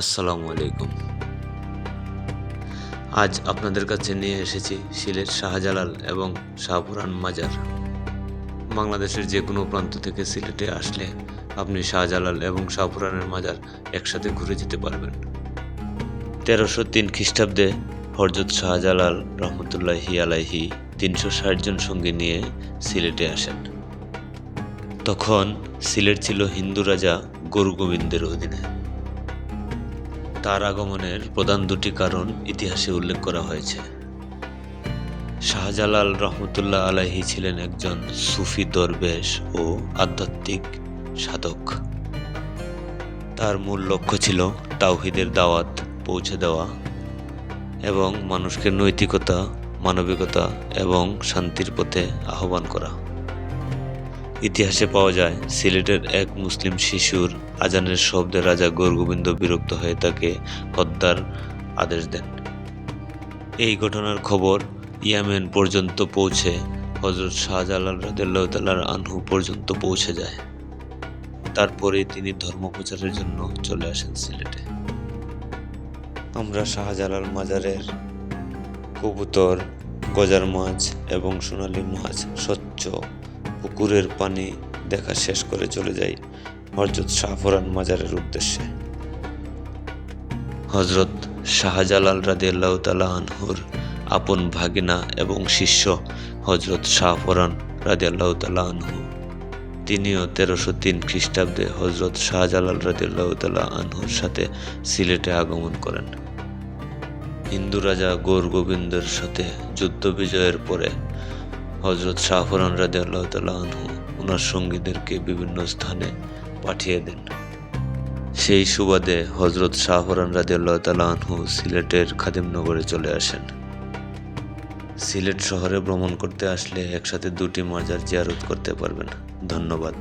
আসসালামু আলাইকুম। আজ আপনাদের কাছে নিয়ে এসেছি সিলেট শাহজালাল এবং শাহপুরান মাজার। বাংলাদেশের যে কোনো প্রান্ত থেকে সিলেটে আসলে আপনি শাহজালাল এবং শাহপুরানের মাজার একসাথে ঘুরে যেতে পারবেন। তেরোশো তিন খ্রিস্টাব্দে হরজত শাহজালাল রহমতুল্লাহি আলাইহি তিনশো ষাট জন সঙ্গে নিয়ে সিলেটে আসেন। তখন সিলেট ছিল হিন্দু রাজা গরু গোবিন্দের অধীনে। তার আগমনের প্রধান দুটি কারণ ইতিহাসে উল্লেখ করা হয়েছে। শাহজালাল রহমতুল্লাহ আলাহি ছিলেন একজন সুফি দরবেশ ও আধ্যাত্মিক সাধক। তার মূল লক্ষ্য ছিল তাওহিদের দাওয়াত পৌঁছে দেওয়া এবং মানুষকে নৈতিকতা, মানবিকতা এবং শান্তির পথে আহ্বান করা। ইতিহাসে পাওয়া যায়, সিলেটের এক মুসলিম শিশুর আজানের শব্দে রাজা গৌরগোবিন্দ বিরক্ত হয়ে তাকে হত্যার আদেশ দেন। এই ঘটনার খবর ইয়ামেন পর্যন্ত পৌঁছে হজরত শাহজালাল রাদিল্লাহ আনহু পর্যন্ত পৌঁছে যায়। তারপরে তিনি ধর্ম প্রচারের জন্য চলে আসেন সিলেটে। আমরা শাহজালাল মাজারের কবুতর, গজার মাছ এবং সোনালী মাছ স্বচ্ছ পুকুরের পানি দেখা শেষ করে চলে যাই হজরত শাহফরান মাজারের উদ্দেশ্যে। হজরত শাহজালাল রাদিয়াল্লাহু তাআলা আনহুর আপন ভাগিনা এবং শিষ্য হজরত শাহফরান রাদিয়াল্লাহু তাআলা আনহু। তিনিও তেরোশো তিন খ্রিস্টাব্দে হজরত শাহজালাল রাদিয়াল্লাহু তাআলা আনহুর সাথে সিলেটে আগমন করেন। হিন্দু রাজা গৌর গোবিন্দের সাথে যুদ্ধ বিজয়ের পরে হজরত শাহফরান রাদে আল্লাহ তালু ওনার সঙ্গীদেরকে বিভিন্ন স্থানে পাঠিয়ে দেন সেই সুবাদে হজরত শাহফরান রাদে আল্লাহ তালু সিলেটের খাদিমনগরে চলে আসেন। সিলেট শহরে ভ্রমণ করতে আসলে একসাথে দুটি মাজার জিয়ারত করতে পারবেন। ধন্যবাদ।